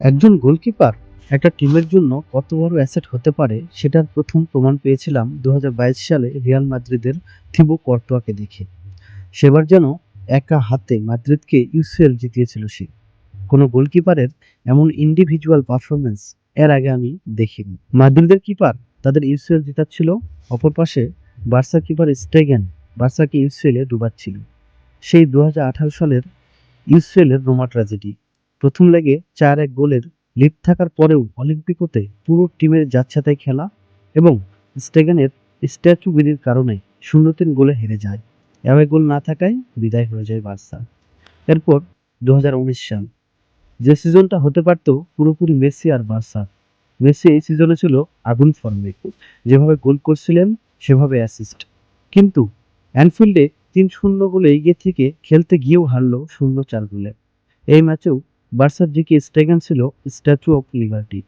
একজন গোলকিপার একটা টিমের জন্য কত বড় অ্যাসেট হতে পারে সেটার প্রথম প্রমাণ পেয়েছিলাম দু হাজার বাইশ সালে রিয়াল মাদ্রিদের থিবো কর্তোয়াকে দেখে। সেবার যেন একা হাতে মাদ্রিদকে ইউসিএল জিতিয়েছিল সে। কোনো গোলকিপারের এমন ইন্ডিভিজুয়াল পারফরমেন্স এর আগে আমি দেখিনি। মাদ্রিদের কিপার তাদের ইউসিএল জেতাচ্ছিল, অপর পাশে বার্সা কিপার স্টেগেন বার্সাকে ইউসিএল ডুবাচ্ছিল। সেই দু হাজার আঠারো সালের ইউসিএল এর রোমা ট্র্যাজেডি। প্রথম লেগে চার এক গোলের লিড থাকার পরেও অলিম্পিকোতে পুরো টিমের যাচ্ছাতাই খেলা এবং স্টেগানের স্ট্যাচু বিধির কারণে শূন্য তিন গোলে হেরে যায়। অ্যাওয়ে গোল না থাকায় বিদায় হয়ে যায় বার্সা। এরপর দু হাজার উনিশ সাল, যে সিজনটা হতে পারত পুরোপুরি মেসি আর বার্সা। মেসি এই সিজনে ছিল আগুন ফর্মে। যেভাবে গোল করছিলেন, সেভাবে অ্যাসিস্ট কিন্তু অ্যানফিল্ডে তিন শূন্য গোলে এগিয়ে থেকে খেলতে গিয়েও হারল শূন্য চার গোলে। এই ম্যাচেও বার্সার দিকে স্টেগান ছিল, স্ট্যাচু অফ লিবার্টি।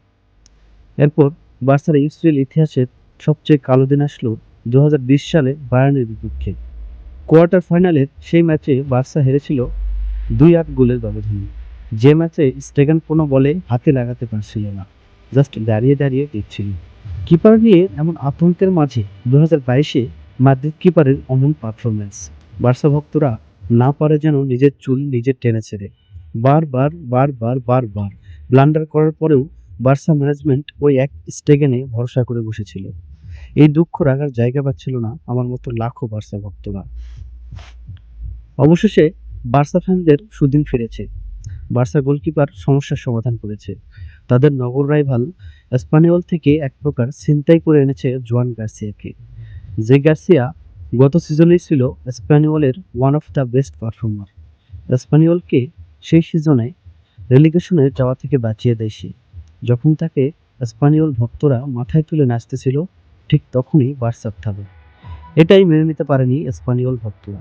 এরপর বার্সার ইউসিএল ইতিহাসের সবচেয়ে কালো দিন আসলো দুহাজার বিশ সালে বায়ার্নের বিপক্ষে। কোয়ার্টার ফাইনালের সেই ম্যাচে বার্সা হেরেছিল দুই আট গোলের ব্যবধানে। যে ম্যাচে স্টেগান কোনো বলে হাতে লাগাতে পারছিল না, জাস্ট দাঁড়িয়ে দাঁড়িয়ে দেখছিল। কিপার নিয়ে এমন আতঙ্কের মাঝে দু হাজার বাইশে মাদ্রিদ কিপারের অমন পারফরমেন্স বার্সা ভক্তরা না পারে যেন নিজের চুল নিজের টেনে ছেড়ে। বারবার বারবার বারবার ব্লান্ডার করার পরেও বার্সা ম্যানেজমেন্ট ওই এক স্টেগেনে ভরসা করে বসেছিল। এই দুঃখ রাখার জায়গা পাচ্ছিল না আমার মতো লাখো বার্সা ভক্তরা। অবশেষে বার্সা ফ্যানদের সুদিন ফিরেছে। বার্সা গোলকিপার সমস্যার সমাধান করেছে। তাদের নগর রাইভাল স্পানিওল থেকে এক প্রকার ছিনতাই করে এনেছে জোয়ান গার্সিয়াকে যে গার্সিয়া গত সিজনেই ছিল স্প্যানিওলের one of the best performer স্প্যানিওলকে সেই সিজনে রেলিগেশনে যাওয়া থেকে বাঁচিয়ে দেয় সে। যখন তাকে স্পানিওল ভক্তরা মাথায় তুলে নাচতেছিল, ঠিক তখনই বার্সার থাবে এটাই মেনে নিতে পারেনি স্পানিওল ভক্তরা।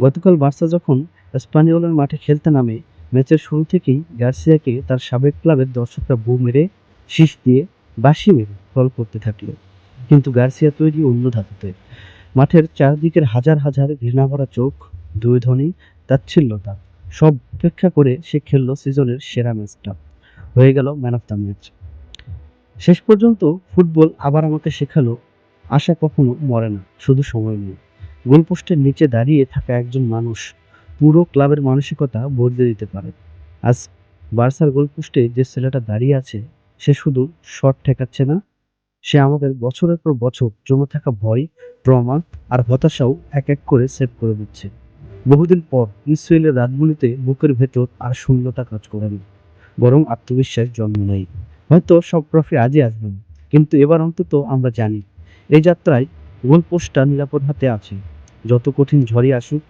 গতকাল বার্সা যখন স্পানিওলের মাঠে খেলতে নামে, ম্যাচের শুরু থেকেই গার্সিয়াকে তার সাবেক ক্লাবের দর্শকরা বু মেরে, শীষ দিয়ে বাঁশি মেরে ফল করতে থাকল। কিন্তু গার্সিয়া তৈরি অন্য ধাতুতে মাঠের চারদিকের হাজার হাজার ঘৃণাভরা চোখ, দুই ধ্বনি, তাচ্ছিল্যতা, সব উপেক্ষা করে সে খেললো সিজনের সেরা ম্যাচটা। হয়ে গেল ম্যান অফ দ্য ম্যাচ। শেষ পর্যন্ত ফুটবল আবার আমাকে শেখালো, আশা কখনো মরে না, শুধু সময় নিয়ে। গোলপোস্টের নিচে দাঁড়িয়ে থাকা একজন মানুষ পুরো ক্লাবের মানসিকতা বদলে দিতে পারে। আজ বার্সার গোলপোস্টে যে ছেলেটা দাঁড়িয়ে আছে, সে শুধু শট ঠেকাচ্ছে না, সে আমাদের বছরের পর বছর জমে থাকা ভয়, ট্রমা আর হতাশাও এক এক করে সেভ করে দিচ্ছে। বহুদিন পর ইসরায়েলের রাতগুলিতে বুকের ভেতর আর শূন্যতা কাজ করে না বরং আত্মবিশ্বাস জন্ম নেয়। হয়তো সব ট্রফি আজই আসবে না, কিন্তু এবার অন্তত আমরা জানি এই যাত্রায় গোল পোস্টটা নিরাপদ হাতে আছে। যত কঠিন ঝড়ই আসুক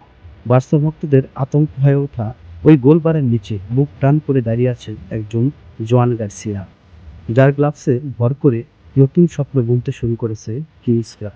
বার্সা ভক্তদের আতঙ্ক হয়ে ওঠা ওই গোলবারের নিচে বুক টান করে দাঁড়িয়ে আছে একজন জোয়ান গার্সিয়া যার গ্লাভসে ভর করে নতুন স্বপ্ন বুনতে শুরু করেছে কিংসরা